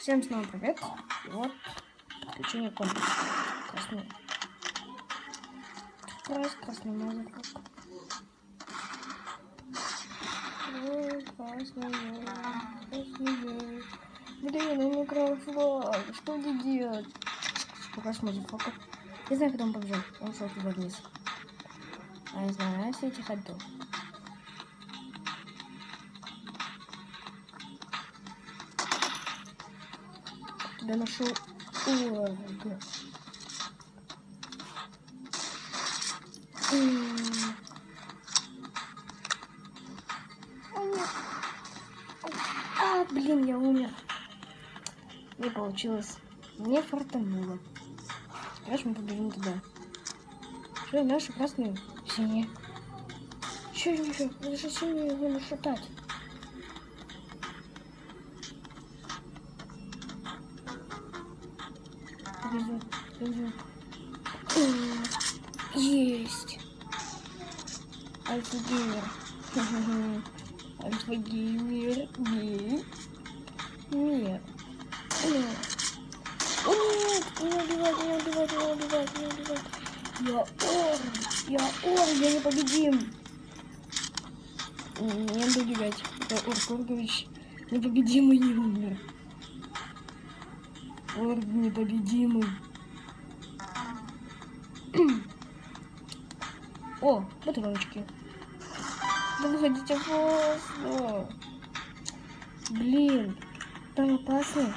Всем снова привет. И вот подключение комплекса. Красный. Крас, красный. Ой, красный, красный. Блин, ну микрофон. Что мне делать? Пока смотрит фокус. Я знаю, куда он побежал. Он шел туда вниз. А я знаю, я все эти ходу. Тебя нашел. Нет. А, блин, я умер. Не получилось. Не фартануло. Теперь мы побежим туда. Что, наша красная? Синяя. Че, ничего? Это же синяя надо шатать. Подожди. М, Есть. Альфа-геймер. Альфа-геймер. Гей. Нет. О, нет! Не убивать, не убивать, не убивать, не убивать. Я ор! Я ор! Я непобедим! Не надо убегать. Это Ор Коргович непобедимый не умер. Ор непобедимый. О, бутылочки. Да выходите поздно. Блин, там опасно.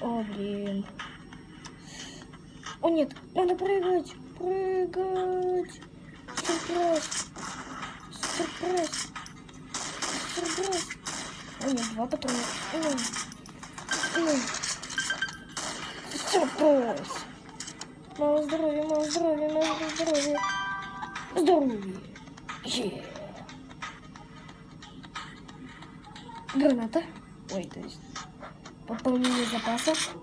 О, блин. О, нет, надо прыгать. Прыгать. Сюрприз. Сюрприз. Сюрприз. О, нет, два патрона. Сюрприз. Мало здоровья, мало здоровья, мало здоровья. Здоровье. Е. Граната. Ой, то есть пополнение запасов.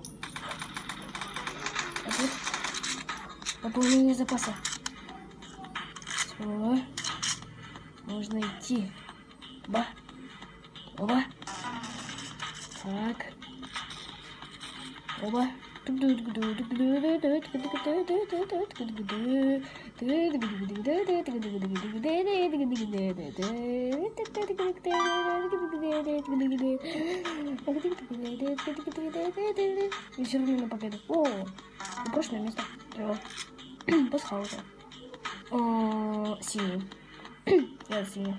Пополнение запаса. Все. Можно идти. Ба. Оба. Так. Оба. И все равно на победу. О, прошлое место. Пасхалка. О, синий. Я синий.